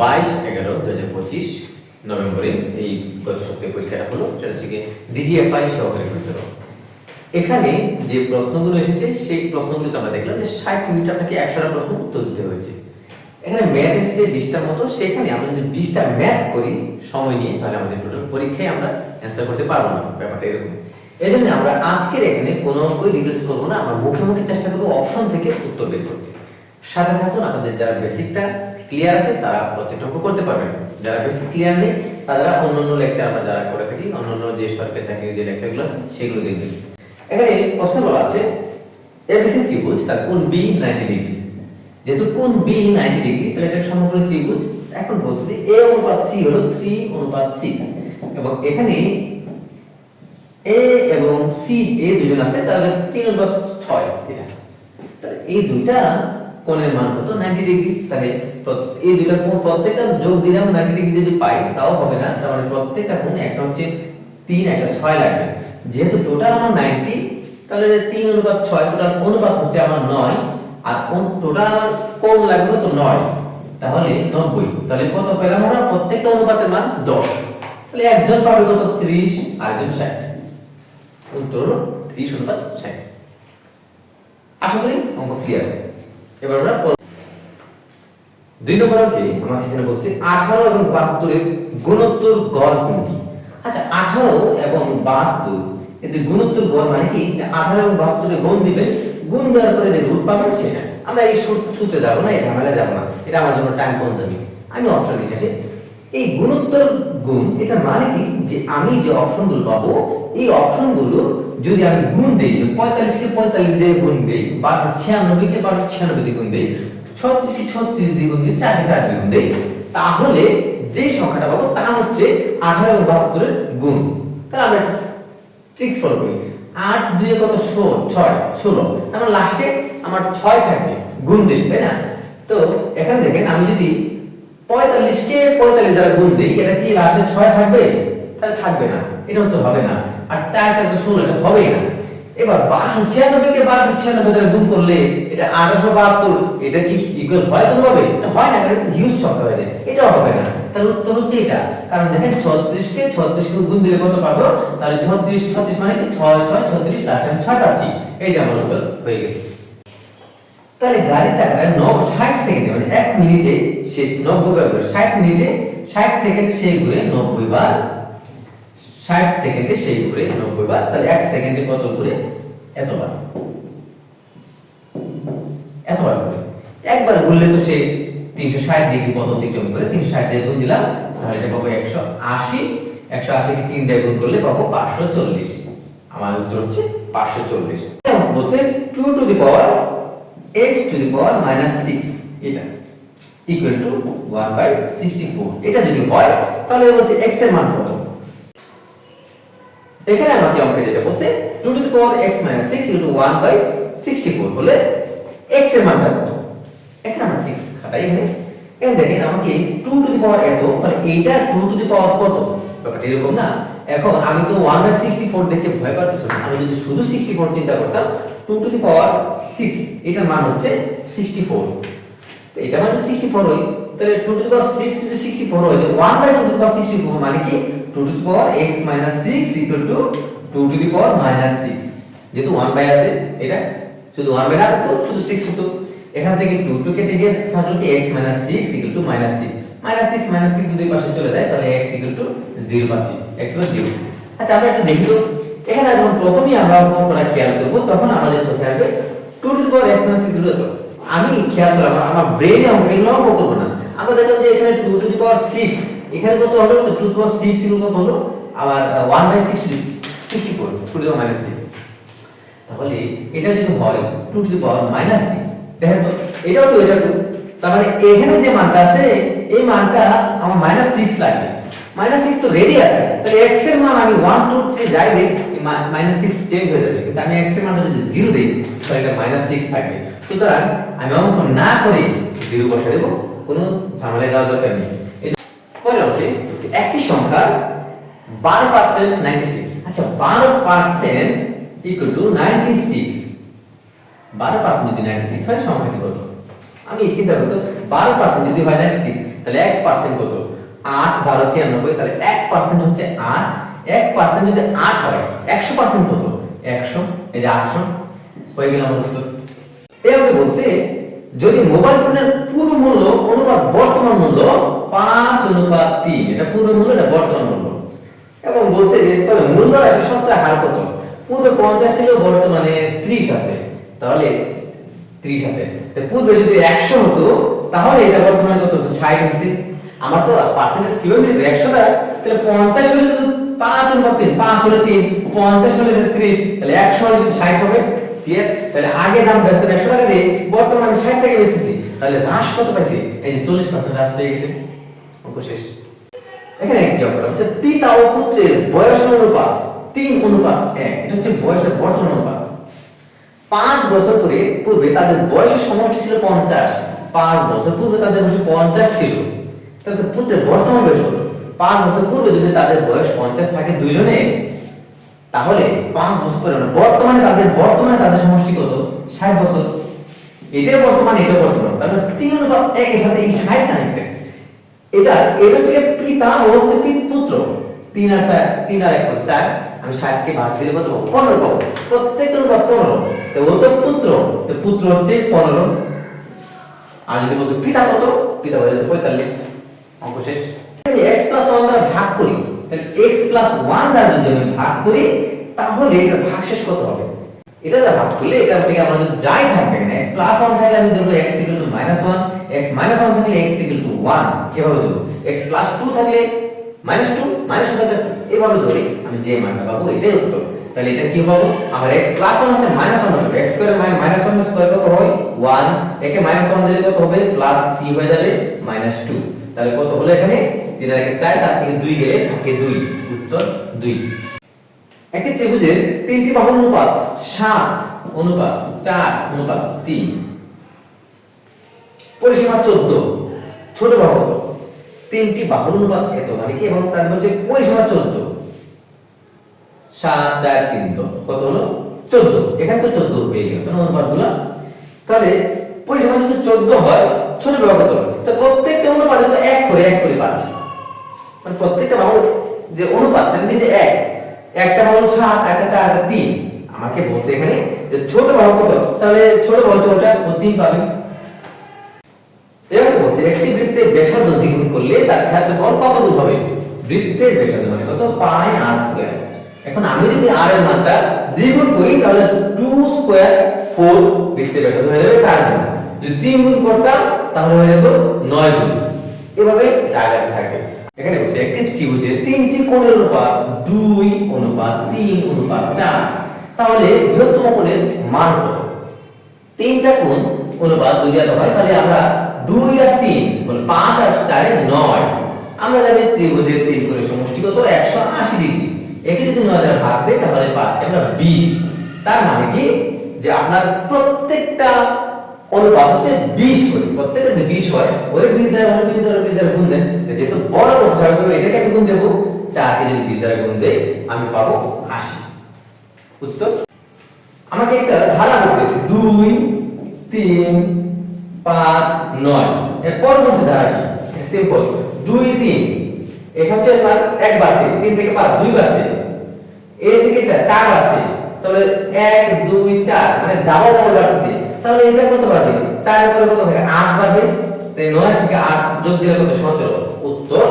বাইশ এগারো দু হাজার পঁচিশ নভেম্বরে এই গত সপ্তাহে পরীক্ষাটা হলো, সেটা হচ্ছে গিয়ে ডিজিএফআই সহকারী গুরুতর এখানে যে প্রশ্নগুলো এসেছে, সেই প্রশ্নগুলো আমরা দেখলাম যে ষাট মিনিট আপনাকে একশোটা প্রশ্ন উত্তর দিতে হয়েছে। এখানে ম্যাথ এসেছে বিশটার মতো, সেখানে আমরা যদি বিশটা ম্যাথ করি সময় নিয়ে, তাহলে আমাদের টোটাল পরীক্ষায় আমরা অ্যান্সার করতে পারব না, ব্যাপারটা এরকম। এই জন্য আমরা আজকের এখানে কোনো ওই ডিটেলস করব না, আমরা মুখে মুখে চেষ্টা করব অপশন থেকে উত্তর বের করতে। সাথে থাকুন, আপনাদের যারা বেসিকটা ক্লিয়ার আছে, তারা প্রত্যেকটা অঙ্ক করতে পারবেন যারা বেসিক ক্লিয়ার নেই, তারা অন্য অন্য লেকচার আমরা যারা করে থাকি অন্য অন্য যে সরকারি চাকরির যে লেকচারগুলো আছে, সেগুলো দেখবেন এখানে প্রশ্ন বলা আছে এবিসি ত্রিভুজ, তার কোন বি নাইনটি ডিগ্রি যেহেতু কোন বি নাইনটি ডিগ্রি তাহলে এটা সমগ্র ত্রিভুজ এখন বলছি এ অনুপাত সি হলো থ্রি অনুপাত সিক্স এবং এখানে এ এবং সি এই দুজন আছে, তাহলে তিন অনুপাত ছয় এটা। তাহলে এই দুইটা কোণের মান কত? 90 ডিগ্রি তাহলে এই দুইটা কোণ প্রত্যেকটা যোগ দিলাম 90 ডিগ্রি যদি পাই, তাও হবে না। তার মানে প্রত্যেকটা কোণ একটা হচ্ছে 3 একটা 6 লাগবে। যেহেতু টোটাল আমার 90 তাহলে 3 অনুপাত 6 টোটাল অনুপাত হচ্ছে আমার 9 আর টোটাল আমার কোণ লাগবে কত? 9 তাহলে 90 তাহলে কত পেলাম আমরা? প্রত্যেকটা অনুপাতের মান 10 তাহলে একজন পাবে কত? 30 আর একজন 60 উত্তর 30 অনুপাত 60 আশা করি অঙ্ক ক্লিয়ার এবার আমরা দুই আমাকে এখানে বলছে, আঠারো এবং বাহাত্তরের গুণোত্তর গড় কোনটি? আচ্ছা আঠারো এবং বাহাত্তর গুণোত্তর গড় মানে কি? আঠারো এবং বাহাত্তরের গুণ দিবে, গুণ দেওয়ার পরে যে রুট পাবেন সেটা। আমরা এই সূত্রে যাব না, এই ঝামেলা যাব না। এটা আমার জন্য টাইম কনজামিং আমি অপশন লিখেছি এই গুণোত্তর গুণ, এটা মানে কি? যে আমি যে অপশনগুলো পাবো, এই অপশনগুলো যদি আমি গুণ দেই পঁয়তাল্লিশ কে পঁয়তাল্লিশ দিয়ে গুণ দেই, বারোশো ছিয়ানব্বই কে বারোশো ছিয়ানব্বই দিয়ে গুণ দেই ছত্রিশ ছত্রিশ দিয়ে গুণ দিই চার দিয়ে গুণ দেই। তাহলে যে সংখ্যাটা পাবো, তা হচ্ছে আঠারো এবং বাহাত্তরের গুণ। তাহলে আমরা ট্রিক্স ফলো করি। আট দুই কত? ষোলো, ছয়, ষোলো। তারপর লাস্টে আমার ছয় থাকবে, গুণ দিই, তাই না? তো এখানে দেখেন, আমি যদি পঁয়তাল্লিশ কে পঁয়তাল্লিশ দ্বারা গুণ দিই, এটা কি লাস্টে ছয় থাকবে? তাহলে থাকবে না, এটা তো হবে না। আর চার তাহলে ষোলো, এটা হবেই না। এবার বারোশো ছিয়ানব্বই কে বারোশো ছিয়ানব্বই দ্বারা গুণ করলে এটা আঠারোশো বাহাত্তর। এটা কি ইকুয়াল হয় হবে? এটা হয় না, কারণ হিউজ সংখ্যা হয়ে যায়। এটাও হবে না। তার উত্তর হচ্ছে এটা। কারণ দেখেন ছত্রিশ কে ছত্রিশ কে গুণ দিলে কত পাবো? তাহলে ছত্রিশ ছত্রিশ মানে কি? ছয় ছয়, ছত্রিশ লাস্টে পাচ্ছি। এই যে আমার উত্তর হয়ে গেছে। তাহলে গাড়ি চাকাটা নব ষাট সেকেন্ডে মানে এক মিনিটে সে নব্বই বার ঘুরে, ষাট মিনিটে ষাট সেকেন্ড সে ঘুরে নব্বই বার ষাট সেকেন্ডে সেই ঘুরে নব্বই বার, তাহলে এক সেকেন্ডে কত ঘুরে এতবার। এতবার ঘুরে একবার ঘুরলে তো সে তিনশো ষাট ডিগ্রি পথ অতিক্রম করে তিনশো ষাট দিয়ে গুণ দিলাম, তাহলে এটা পাবো একশো আশি। একশো আশিকে তিন দিয়ে গুণ করলে পাবো পাঁচশো চল্লিশ। আমার উত্তর হচ্ছে পাঁচশো চল্লিশ। বলছে two to the power x to the power minus six এটা equal to one by sixty four এটা যদি হয়, তাহলে বলছে এক্সের মান কত? এখানে আমাকে অঙ্কে যেটা বলছে two to the power one by sixty four হলে এক্সের মানটা কত? এখানে আমরা এক্স খাটাই এখানে। এখানে দেখেন আমাকে টু টু দি পাওয়ার এত? তাহলে এইটা টু টু দি পাওয়ার কত? ব্যাপারটা এরকম না। এখন আমি তো ওয়ান বাই সিক্সটি ফোর দেখে ভয় পাচ্ছি আমি যদি শুধু সিক্সটি ফোর চিন্তা করতাম two to the power six এটার মান হচ্ছে সিক্সটি ফোর তো এটা মানে সিক্সটি ফোর হয়, তাহলে two to the power six যদি সিক্সটি ফোর হয় one by two to the power sixty four মানে কি? Two to the power x minus six two two to the power minus six যেহেতু one by আছে, এটা শুধু one by না থাকতো শুধু সিক্স হতো। এখান থেকে টু টু কেটে গিয়ে থাকল কি x minus six equal to minus minus six minus six যদি পাশে চলে যায়, তাহলে এক্স ইকুয়াল টু জিরো পাচ্ছি। এক্স ইকুয়াল আচ্ছা আমরা একটু দেখি তো। এখানে যখন প্রথমেই আমরা অঙ্কন করা খেয়াল করব, তখন আমাদের চোখে আসবে two to the power x minus six আমি খেয়াল করলাম, আমার ব্রেনে করব না। আমরা যে এখানে two to the power six এখানে কত হলো? Two to power six equal কত হলো? আবার one by six sixty four two to minus six তাহলে এটা যদি হয় two to the power minus six দেখেন তো, এটাও টু এটা টু তার মানে এখানে যে মানটা আছে, এই মানটা আমার মাইনাস সিক্স লাগবে। মাইনাস সিক্স তো রেডি আছে। তাহলে এক্সের মান আমি ওয়ান টু থ্রি যাই দিই মাইনাস সিক্স চেঞ্জ হয়ে যাবে। কিন্তু আমি এক্সের মানটা যদি জিরো দিই, তাহলে এটা মাইনাস সিক্স থাকবে। সুতরাং আমি অঙ্ক না করে জিরো বসে দেবো। কোনো ঝামেলায় যাওয়ার দরকার নেই। একটি সংখ্যা বারো পার্সেন্ট নাইনটি সিক্স আচ্ছা বারো percent equal to ninety six বারো পার্সেন্ট যদি নাইনটি সিক্স হয়, সংখ্যাটি কত? আমি চিন্তা করতো বারো পার্সেন্ট যদি হয় নাইনটি সিক্স তাহলে এক পার্সেন্ট কত? আট, বারো, ছিয়ানব্বই, তাহলে এক পার্সেন্ট হচ্ছে আট। এক পার্সেন্ট যদি আট হয়, একশো পার্সেন্ট কত? একশো। এই যে আটশো। হয়ে গেল আমার উত্তর। বলছে, যদি মোবাইল ফোনের পূর্ব মূল্য অনুপাত বর্তমান মূল্য অনুপাত তিন এটা পূর্ব মূল্য এটা বর্তমান মূল্য এবং বলছে যে, তবে মূল্য রাশি সপ্তাহে হার কত? পূর্বে পঞ্চাশ ছিল, বর্তমানে ত্রিশ আছে। তাহলে ত্রিশ আছে। পূর্বে যদি একশো হতো, তাহলে এটা বর্তমানে কত ষাট হচ্ছে আমার তো পার্সেন্টেজ কীভাবে মিলবে একশো দ্বারা? তাহলে পঞ্চাশ হলে যদি পাঁচ অনুপাত তিন, পাঁচ হলে তিন, পঞ্চাশ হলে ত্রিশ, তাহলে একশো হলে ষাট হবে তাহলে আগে দাম বেচতে একশো টাকা দিয়ে, বর্তমানে ষাট টাকা বেচতেছি। তাহলে হ্রাস কত পাইছি? এই যে চল্লিশ পার্সেন্ট হ্রাস পেয়ে গেছে। শেষ। এখানে অঙ্ক হচ্ছে পিতা ও পুত্রের বয়স অনুপাত, তিন অনুপাত এক। এটা হচ্ছে বয়সের বর্তমান অনুপাত। পাঁচ বছর পরে পূর্বে তাদের বয়সের সমষ্টি ছিল পঞ্চাশ। পাঁচ বছর পূর্বে তাদের বয়স পঞ্চাশ ছিল। তাহলে পুত্রের বর্তমান বয়স কত? পাঁচ বছর পূর্বে যদি তাদের বয়স পঞ্চাশ থাকে দুইজনে, তাহলে পাঁচ বছর পরে মানে বর্তমানে তাদের বর্তমানে তাদের সমষ্টি কত? ষাট বছর। এটাই বর্তমানে এটা বর্তমান। মানে তিন অনুপাত একের সাথে এই ষাট কানেক্টেড এটা এটা হচ্ছে পিতা ও হচ্ছে পিত পুত্র তিন আর চার, তিন আর এক হচ্ছে চার, আমি ষাটকে ভাগ দিলে কত পাবো পনেরো পাবো প্রত্যেকটা অনুপাত পনেরো। তো ও তো পুত্র তো পুত্র হচ্ছে পনেরো। আর যদি বলছো পিতা কত? পিতা যাবে পঁয়তাল্লিশ। অঙ্ক শেষ। আমি এক্স প্লাস ওয়ান দ্বারা ভাগ করি, তাহলে এক্স প্লাস ওয়ান দ্বারা যদি আমি ভাগ করি, তাহলে এটা ভাগ শেষ কত হবে? এটা যা ভাগ করলে এটা হচ্ছে কি আমার যাই থাকবে না এক্স প্লাস ওয়ান থাকলে আমি ধরবো এক্স এক্স মাইনাস ওয়ান থাকলে এক্স ইকুয়াল টু ওয়ান এভাবে ধরবো। এক্স প্লাস টু থাকলে মাইনাস টু মাইনাস টু থাকলে এভাবে ধরি। আমি যে মানটা পাবো এটাই উত্তর। তাহলে এটা কি পাবো আমার এক্স প্লাস ওয়ান আছে মাইনাস ওয়ান হবে। X square minus one square কত হয়? ওয়ান একে মাইনাস ওয়ান দিলে কত হবে? প্লাস থ্রি হয়ে যাবে মাইনাস টু তাহলে কত হলো এখানে? তিন আর একে চার চার থেকে দুই গেলে থাকে দুই। উত্তর দুই। একটি ত্রিভুজের তিনটি বাহুর অনুপাত সাত, অনুপাত চার, অনুপাত তিন। পরিসীমা চোদ্দ। ছোট বাহু তিনটি বাহুর অনুপাত এত মানে কি এবং তার হচ্ছে পরিসীমা চোদ্দ। সাত, চার, তিন তো কত হলো? চোদ্দ। এখানে তো চোদ্দ পেয়ে গেল কেন অনুপাতগুলা তাহলে পরিসীমা যদি চোদ্দ হয়, ছোট বাহু কত? তো প্রত্যেকটা অনুপাত তো এক করে এক করে পাচ্ছি মানে প্রত্যেকটা বাহু যে অনুপাত সেটা নিচে এক। একটা বাহু সাত, একটা চার, একটা তিন। আমাকে বলছে এখানে যে ছোট বাহু কত? তাহলে ছোট বাহু ছোটটা তিন পাবে এরকম বলছে একটি বৃত্তের ব্যাসার্ধ দ্বিগুণ করলে তার ক্ষেত্রফল কত দূর হবে? বৃত্তের ব্যাসার্ধ মানে কত? Pi r square. এখন আমি যদি আর এর মানটা দ্বিগুণ করি, তাহলে 2 স্কয়ার 4 বৃত্তের ব্যাসার্ধ হয়ে যাবে 4 গুণ। যদি 3 গুণ করতাম, তাহলে হয়ে যেত 9 গুণ। এভাবে ডায়াগ্রাম থাকে। এখানে বলছে, একটি ত্রিভুজের তিনটি কোণের অনুপাত 2 অনুপাত 3 অনুপাত 4 তাহলে বৃহত্তম কোণের মান কত? তিনটা কোণ অনুপাত যদি হয়, তাহলে আমরা দুই আর তিন পাঁচ আর চারে নয়। আমরা জানি ত্রিভুজের তিন করে সমষ্টি কত? একশো আশি ডিগ্রি। একে যদি নয় দ্বারা ভাগ দেয় তাহলে পাচ্ছি আমরা বিশ। তার মানে কি? যে আপনার প্রত্যেকটা অনুপাত হচ্ছে বিশ করে। প্রত্যেকটা যদি বিশ হয় ওরে বিশ দ্বারা ওরে বিশ দ্বারা বিশ দ্বারা গুণ দেন। যেহেতু বড় প্রসেস হবে এটাকে আমি গুণ দেবো। চারকে যদি বিশ দ্বারা গুণ দেয় আমি পাবো আশি। উত্তর? আমাকে একটা ধারা বলছে, দুই, তিন পাঁচ, নয়। এর পরবর্তী ধারা কি? সিম্পল দুই, তিন। এটা হচ্ছে আপনার এক বাসে। তিন থেকে পাঁচ, দুই বাসে। এ থেকে চার চার বাসে। তাহলে এক, দুই, চার। মানে ডাবল ডাবল বাড়ছে। তাহলে এটা কত বাড়বে? চার পরে কত থাকে আট বাড়বে। তাই নয় থেকে আট যোগ দিলে কত? সতেরো। উত্তর,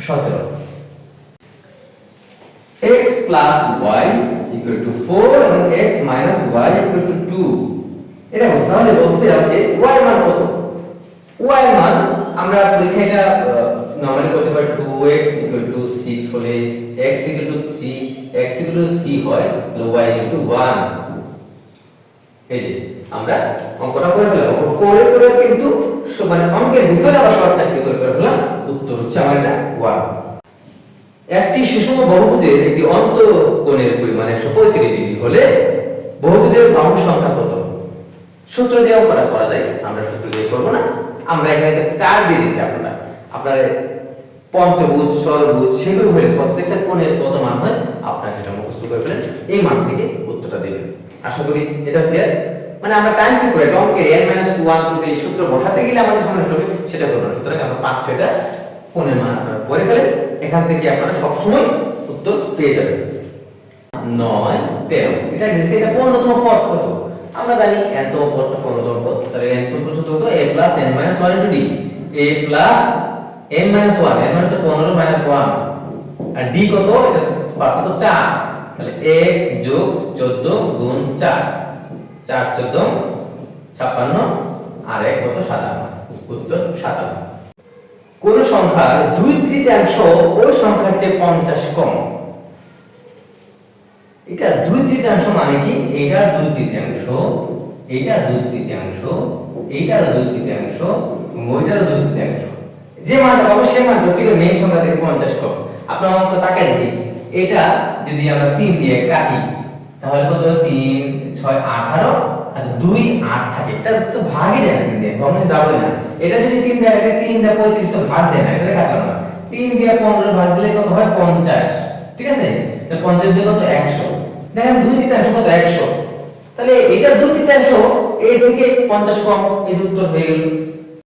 সতেরো। x plus y equal to 4 এবং x minus y equal to 2 এটা তাহলে বলছে আমাকে y এর মান কত? y এর মান আমরা পরীক্ষায় এটা নরমালি করতে পারি 2x equal to 6 হলে x equal to 3 x 3 হয়, তাহলে y equal 1 এই যে, আমরা অঙ্কটা করে ফেললাম। করে করে কিন্তু মানে অঙ্কের ভিতরে আবার শর্ট চাকরি করে করে ফেললাম? উত্তর হচ্ছে আমার এটা 1 একটি সুষম বহুভুজের একটি অন্তঃকোণের পরিমাণ একশো পঁয়ত্রিশ ডিগ্রি হলে বহুভুজের বাহুর সংখ্যা কত? সূত্র দিয়েও করা করা যায়। আমরা সূত্র দিয়ে করব না। আমরা এখানে চার দিয়ে দিচ্ছি আপনারা। আপনার পঞ্চভুজ, ষড়ভুজ, সেগুলো হলে প্রত্যেকটা কোণের কত মান হয়। আপনারা সেটা মুখস্থ করে ফেলেন। এই মান থেকে উত্তরটা দেবেন। আশা করি এটা ক্লিয়ার মানে আমরা টাইমস করে অঙ্কের n মাইনাস ওয়ান করতে এই সূত্র বসাতে গেলে আমাদের নষ্ট হবে, সেটা করব সুতরাং আমরা পাঁচ ছয়টা কোণের মান আপনারা করে ফেলেন। এখান থেকে আপনারা সবসময় উত্তর পেয়ে যাবেন। নয়, তেরো। এটা এটা পনেরোতম পদ কত? আমরা জানি এত পনেরোতম পদ তাহলে এন টু সূত্র কত? A plus n minus one into d a plus n minus one n মানে হচ্ছে পনেরো মাইনাস ওয়ান আর ডি কত? এটা কত চার। তাহলে এক যোগ চোদ্দ গুণ চার। চার, চোদ্দ, ছাপ্পান্ন। আর এক কত? সাতান্ন। উত্তর সাতান্ন। কোন সংখ্যার দুই তৃতীয়াংশ ওই সংখ্যার চেয়ে পঞ্চাশ কম। এটা দুই তৃতীয়াংশ মানে কি? এইটার দুই তৃতীয়াংশ এইটার দুই তৃতীয়াংশ এইটার দুই তৃতীয়াংশ ওইটার দুই তৃতীয়াংশ। যে মানটা পাবো সেই মানটা হচ্ছে মেইন সংখ্যা থেকে পঞ্চাশ কম। আপনার অঙ্ক তাকাই দেখি। এটা যদি আমরা তিন দিয়ে কাটি, তাহলে কত তিন, ছয়, আঠারো, আর দুই, আট থাকে। এটা তো ভাগে যায় না তিন দিয়ে যাবে না। এটা যদি তিন দিয়ে এটা তিন দিয়ে পঁয়ত্রিশ তো ভাগ দেয় না, এটা কাটানো না তিন দিয়ে পনেরো ভাগ দিলে কত হয়? পঞ্চাশ। ঠিক আছে? পঞ্চাশ দিয়ে কত? একশো। দেখেন দুই তৃতীয়াংশ কত একশো। তাহলে এটার দুই তৃতীয়াংশ এর থেকে পঞ্চাশ কম এই উত্তর হয়ে গেল।